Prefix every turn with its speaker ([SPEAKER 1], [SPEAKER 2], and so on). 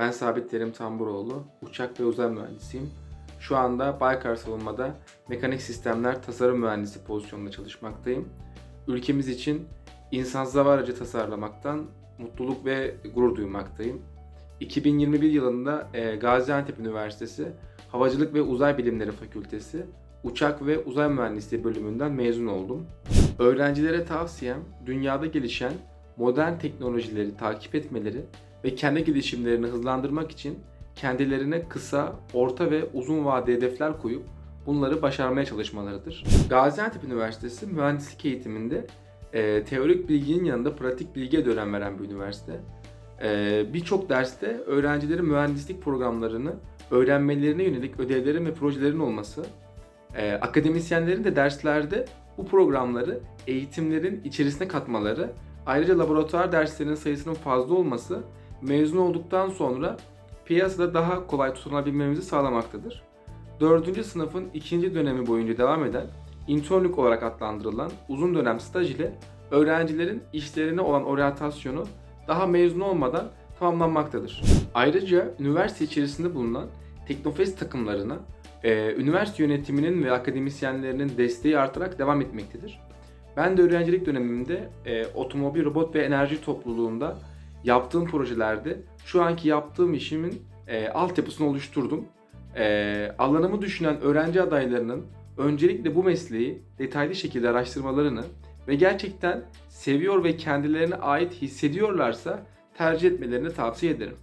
[SPEAKER 1] Ben Sabit Terim Tamburoğlu, uçak ve uzay mühendisiyim. Şu anda Baykar Savunma'da mekanik sistemler tasarım mühendisi pozisyonunda çalışmaktayım. Ülkemiz için insansız hava aracı tasarlamaktan mutluluk ve gurur duymaktayım. 2021 yılında e, Gaziantep Üniversitesi Havacılık ve Uzay Bilimleri Fakültesi Uçak ve Uzay Mühendisliği bölümünden mezun oldum. Öğrencilere tavsiyem dünyada gelişen modern teknolojileri takip etmeleri ve kendi gelişimlerini hızlandırmak için kendilerine kısa, orta ve uzun vade hedefler koyup bunları başarmaya çalışmalarıdır. Gaziantep Üniversitesi mühendislik eğitiminde e, teorik bilginin yanında pratik bilgiye de önem veren bir üniversite. E, Birçok derste öğrencilerin mühendislik programlarını öğrenmelerine yönelik ödevlerin ve projelerin olması, e, akademisyenlerin de derslerde bu programları eğitimlerin içerisine katmaları, ayrıca laboratuvar derslerinin sayısının fazla olması mezun olduktan sonra piyasada daha kolay tutunabilmemizi sağlamaktadır. 4. sınıfın ikinci dönemi boyunca devam eden internlük olarak adlandırılan uzun dönem staj ile öğrencilerin işlerine olan oryantasyonu daha mezun olmadan tamamlanmaktadır. Ayrıca üniversite içerisinde bulunan Teknofest takımlarına e, üniversite yönetiminin ve akademisyenlerinin desteği artarak devam etmektedir. Ben de öğrencilik dönemimde e, otomobil, robot ve enerji topluluğunda yaptığım projelerde şu anki yaptığım işimin e, altyapısını oluşturdum. E, alanımı düşünen öğrenci adaylarının öncelikle bu mesleği detaylı şekilde araştırmalarını ve gerçekten seviyor ve kendilerine ait hissediyorlarsa tercih etmelerini tavsiye ederim.